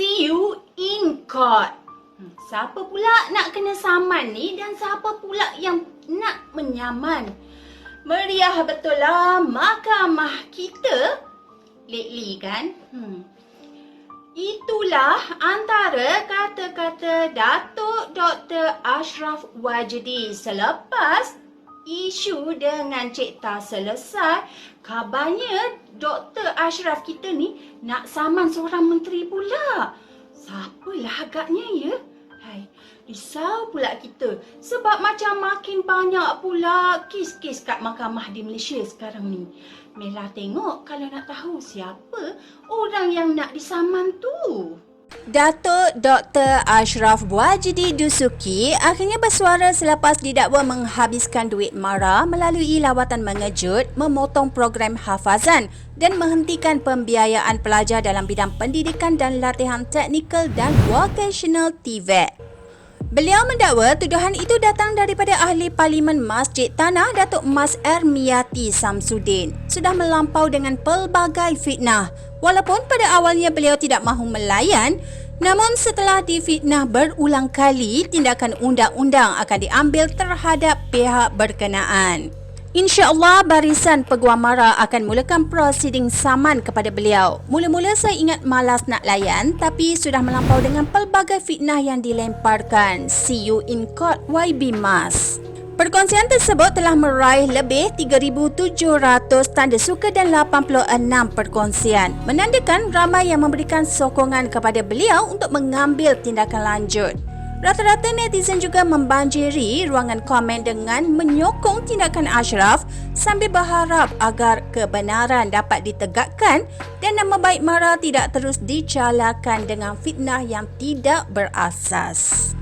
See you in court. Hmm, Siapa pula nak kena saman ni dan siapa pula yang nak menyaman? Meriah betul lah mahkamah kita lately kan? Hmm. Itulah antara kata-kata Datuk Dr. Ashraf Wajdi selepas isu dengan Cik Ta selesai. Kabarnya Dr. Ashraf kita ni nak saman seorang menteri pula. Siapalah agaknya ya? Hai, risau pula kita sebab macam makin banyak pula kes-kes kat mahkamah di Malaysia sekarang ni. Melah tengok kalau nak tahu siapa orang yang nak disaman tu. Datuk Dr. Ashraf Buajidi Dusuki akhirnya bersuara selepas didakwa menghabiskan duit mara melalui lawatan mengejut, memotong program hafazan dan menghentikan pembiayaan pelajar dalam bidang pendidikan dan latihan teknikal dan vocational TVET. Beliau mendakwa tuduhan itu datang daripada ahli Parlimen Masjid Tanah Datuk Mas Ermiati Samsudin. Sudah melampau dengan pelbagai fitnah. Walaupun pada awalnya beliau tidak mahu melayan, namun setelah difitnah berulang kali, tindakan undang-undang akan diambil terhadap pihak berkenaan. InsyaAllah barisan Peguam Mara akan mulakan prosiding saman kepada beliau. Mula-mula saya ingat malas nak layan tapi sudah melampau dengan pelbagai fitnah yang dilemparkan. See you in court YB Mas. Perkongsian tersebut telah meraih lebih 3,700 tanda suka dan 86 perkongsian. Menandakan ramai yang memberikan sokongan kepada beliau untuk mengambil tindakan lanjut. Rata-rata netizen juga membanjiri ruangan komen dengan menyokong tindakan Ashraf sambil berharap agar kebenaran dapat ditegakkan dan nama baik Mara tidak terus dicalakan dengan fitnah yang tidak berasas.